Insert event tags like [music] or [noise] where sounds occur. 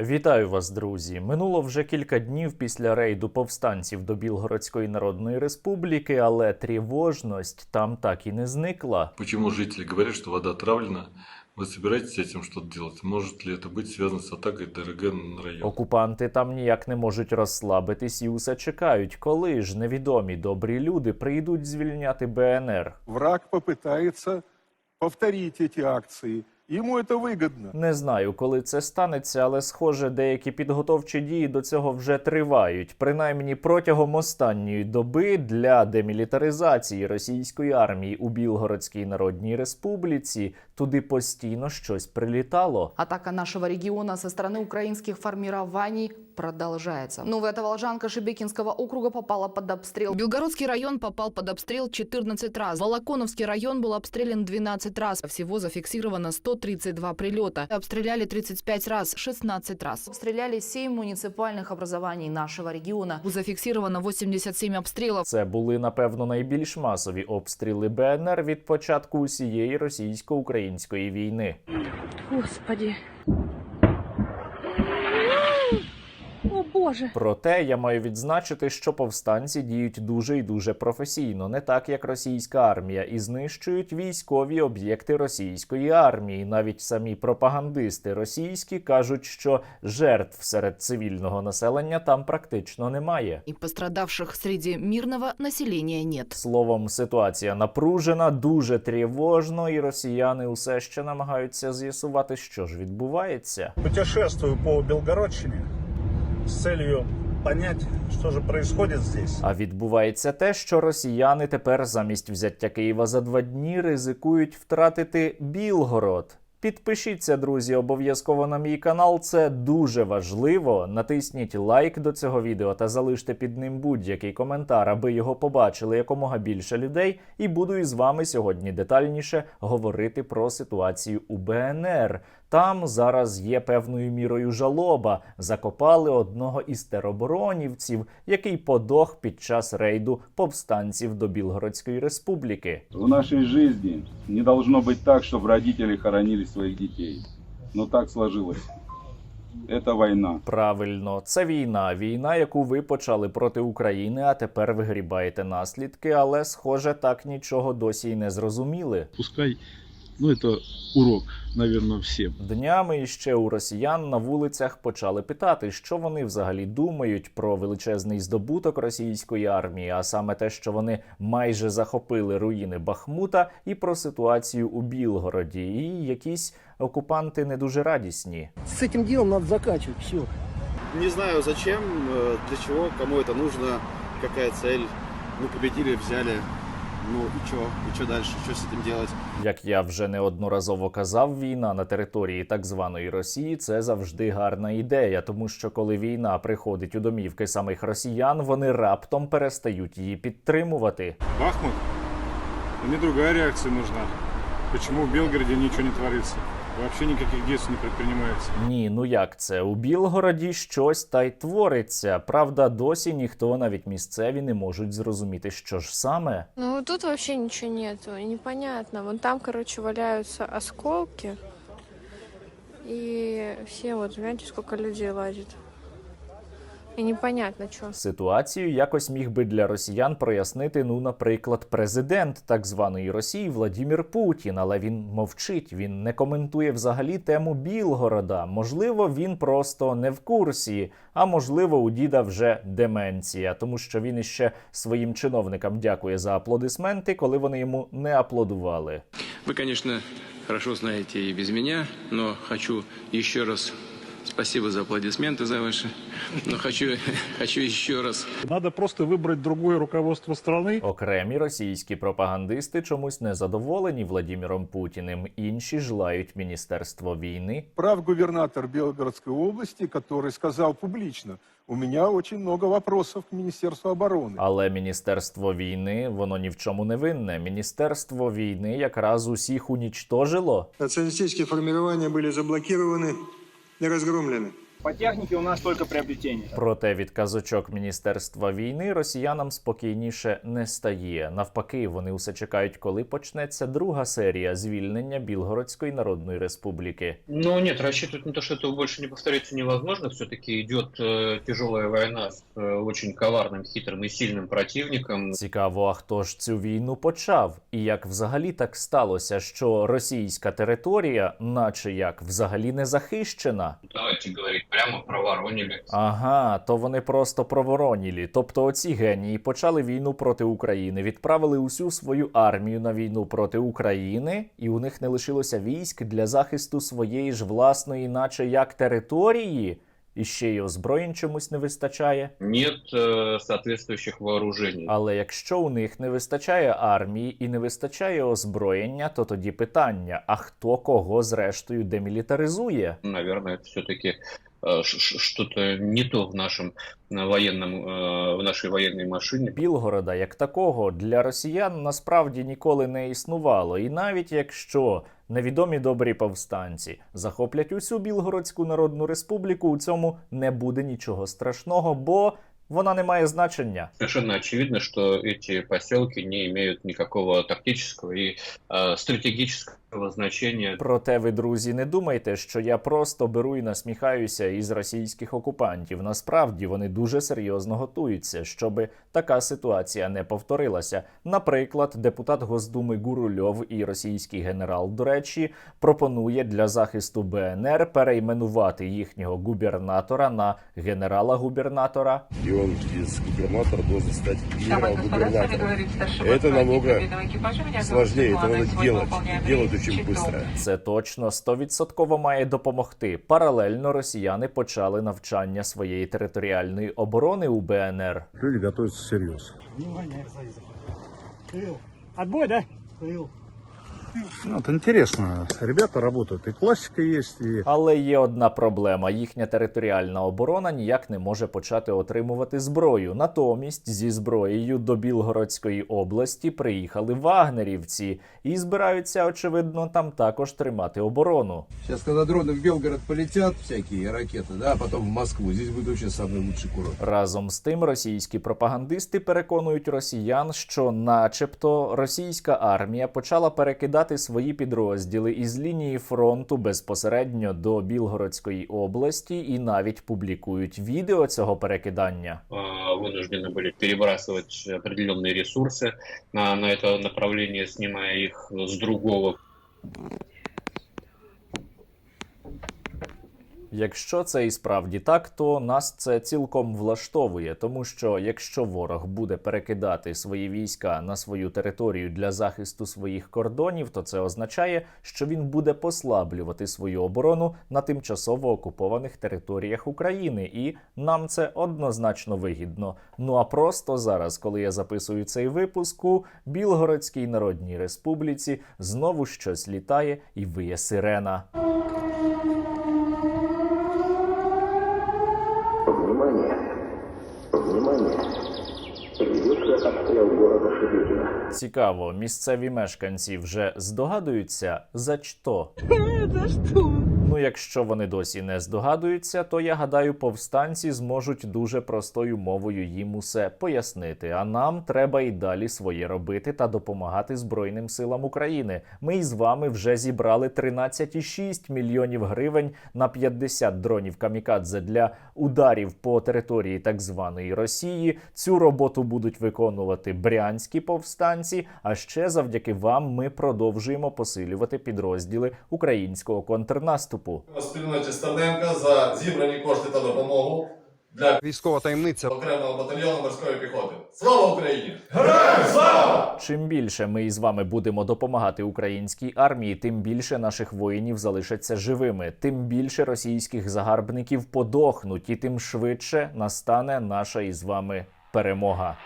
Вітаю вас, друзі! Минуло вже кілька днів після рейду повстанців до Білгородської Народної Республіки, але тривожність там так і не зникла. Почему жители говорят, что вода отравлена? Вы собираетесь с этим что-то делать? Может ли это быть связано с атакой ДРГ на район? Окупанти там ніяк не можуть розслабитись і усе чекають, коли ж невідомі добрі люди прийдуть звільняти БНР. Враг попытается повторить эти акции. Ему це вигідно. Не знаю, коли це станеться, але схоже, деякі підготовчі дії до цього вже тривають. Принаймні протягом останньої доби для демілітаризації російської армії у Білгородській Народній Республіці туди постійно щось прилітало. Атака нашего региона со стороны украинских формирований продолжается. Новая Таволжанка Шебекинского округа попала под обстрел. Белгородский район попал под обстрел 14 раз. Волоконовский район был обстрелян 12 раз. Всего зафиксировано 132 прилета. Обстреляли 35 раз, 16 раз. Обстреляли 7 муниципальных образований нашего региона. Зафиксировано 87 обстрелов. Це були напевно найбільш масові обстріли БНР від початку усієї російсько-української війни. Господи. Боже. Проте я маю відзначити, що повстанці діють дуже і дуже професійно, не так як російська армія, і знищують військові об'єкти російської армії. Навіть самі пропагандисти російські кажуть, що жертв серед цивільного населення там практично немає. И пострадавших среди мирного населения нет. Словом, ситуація напружена, дуже тривожно, і росіяни усе ще намагаються з'ясувати, що ж відбувається. путешествую по Белгородчине с целью понять, что же происходит здесь. А відбувається те, що росіяни тепер замість взяття Києва за два дні ризикують втратити Білгород. Підпишіться, друзі, обов'язково на мій канал. Це дуже важливо. Натисніть лайк до цього відео та залиште під ним будь-який коментар, аби його побачили якомога більше людей. І буду із вами сьогодні детальніше говорити про ситуацію у БНР. Там зараз є певною мірою жалоба. Закопали одного із тероборонівців, який подох під час рейду повстанців до Білгородської республіки. В нашей жизни не должно быть так, чтобы родители хоронили своих детей. Но так сложилось. Это война. Правильно, це війна. Війна, яку ви почали проти України, а тепер вигрібаєте наслідки, але схоже, так нічого досі й не зрозуміли. Пускай, ну это урок, наверное, всем. Днями іще у росіян на вулицях почали питати, що вони взагалі думають про величезний здобуток російської армії, а саме те, що вони майже захопили руїни Бахмута, і про ситуацію у Білгороді. І якісь окупанти не дуже радісні. С этим делом надо заканчивать. Все. Не знаю зачем, э, для чего, кому это нужно, какая цель. Ну, победили, взяли. Ну і що? І що далі? Що з цим делать? Як я вже неодноразово казав, війна на території так званої Росії це завжди гарна ідея, тому що коли війна приходить у домівки самих росіян, вони раптом перестають її підтримувати. Бахмут? мені друга реакція нужна. Чому в Білгороді нічого не творится? Вообще никаких действий не предпринимается. Ні, ну як це? У Білгороді щось та й твориться. Правда, досі ніхто, навіть місцеві, не можуть зрозуміти, що ж саме. Ну тут вообще ничего нету. и Непонятно. Вон там, короче, валяются осколки. И все вот, знаете, сколько людей лазит. И непонятно, что. Ситуацію якось міг би для росіян прояснити, ну, наприклад, президент так званої Росії Владімір Путін, але він мовчить, він не коментує взагалі тему Білгорода. Можливо, він просто не в курсі, а можливо, у діда вже деменція, тому що він іще своїм чиновникам дякує за аплодисменти, коли вони йому не аплодували. Вы, конечно, хорошо знаете и без меня, но хочу еще раз спасибо за аплодисменты за ваши. Но хочу, [laughs] хочу еще раз Надо просто выбрать другое руководство страны. Окремі російські пропагандисти чомусь не задоволені Владіміром Путіним, інші ж лають міністерство війни. Прав губернатор Белгородской области, который сказал публично, у меня очень много вопросов к Министерству обороны. Але міністерство війни воно ні в чому не винне. Міністерство війни якраз усіх унічтожило. Националистические формирования были заблокированы и разгромлены. По технике у нас только приобретение. Проте від казочок міністерства війни росіянам спокійніше не стає. Навпаки, вони усе чекають, коли почнеться друга серія звільнення Білгородської Народної Республіки. Ну нет, рассчитывать на то, что это больше не повторится, невозможно. Все-таки идет э, тяжелая война с э, очень коварным, хитрым и сильным противником. Цікаво, а хто ж цю війну почав? І як взагалі так сталося, що російська територія, наче як взагалі не захищена? Давайте говорить прямо проворонили. Ага, то вони просто проворонілі. Тобто оці генії почали війну проти України, відправили усю свою армію на війну проти України, і у них не лишилося військ для захисту своєї ж власної, наче як території, і ще й озброєнь чомусь не вистачає. Нет э, соответствующих вооружений. Але якщо у них не вистачає армії і не вистачає озброєння, то тоді питання: а хто кого зрештою демілітаризує? Наверное, это все-таки что-то не то в нашем э, военном, э, в нашей военной машине. Білгорода як такого для росіян насправді ніколи не існувало, і навіть якщо невідомі добрі повстанці захоплять усю Білгородську Народну Республіку, у цьому не буде нічого страшного, бо вона не має значення. Совершенно очевидно, что эти поселки не имеют никакого тактического и э, стратегического значения. Проте ви, друзі, не думайте, що я просто беру і насміхаюся із російських окупантів. Насправді вони дуже серйозно готуються, щоб така ситуація не повторилася. Наприклад, депутат Госдуми Гурульов і російський генерал, до речі, пропонує для захисту БНР перейменувати їхнього губернатора на генерала-губернатора. И он из губернатора должен стать генерал-губернатором. Это намного сложнее, это надо делать. И делать очень быстро. Це точно стовідсотково має допомогти. Паралельно росіяни почали навчання своєї територіальної оборони у БНР. Люди готовятся всерьез. Отбой, да? Ну, это интересно. Ребята работают. И классика есть, и Але є одна проблема: їхня територіальна оборона ніяк не може почати отримувати зброю. Натомість зі зброєю до Білгородської області приїхали вагнерівці і збираються, очевидно, там також тримати оборону. Сейчас, когда дроны в Белгород полетят, всякие ракеты, да, а потом в Москву, здесь будет вообще самый лучший курорт. Разом з тим, російські пропагандисти переконують росіян, що, начебто, російська армія почала перекидати свої підрозділи із лінії фронту безпосередньо до Білгородської області і навіть публікують відео цього перекидання. Э, вынуждены были перебрасывать определенные ресурсы на, на это направление, снимая их с другого Якщо це і справді так, то нас це цілком влаштовує, тому що якщо ворог буде перекидати свої війська на свою територію для захисту своїх кордонів, то це означає, що він буде послаблювати свою оборону на тимчасово окупованих територіях України, і нам це однозначно вигідно. Ну а просто зараз, коли я записую цей випуск, у Білгородській Народній Республіці знову щось літає і виє сирена. Внимание! Внимание! Города Шебекина. Цікаво, місцеві мешканці вже здогадуються за що? [laughs] За что? Якщо вони досі не здогадуються, то я гадаю, повстанці зможуть дуже простою мовою їм усе пояснити. А нам треба і далі своє робити та допомагати Збройним силам України. Ми із вами вже зібрали 13,6 мільйонів гривень на 50 дронів камікадзе для ударів по території так званої Росії. Цю роботу будуть виконувати брянські повстанці. А ще завдяки вам ми продовжуємо посилювати підрозділи українського контрнаступу. Спільноті Стерненка за зібрані кошти та допомогу для Військова таємниця. окремого батальйону морської піхоти. Слава Україні! Чим більше ми із вами будемо допомагати українській армії, тим більше наших воїнів залишаться живими, тим більше російських загарбників подохнуть, і тим швидше настане наша із вами перемога.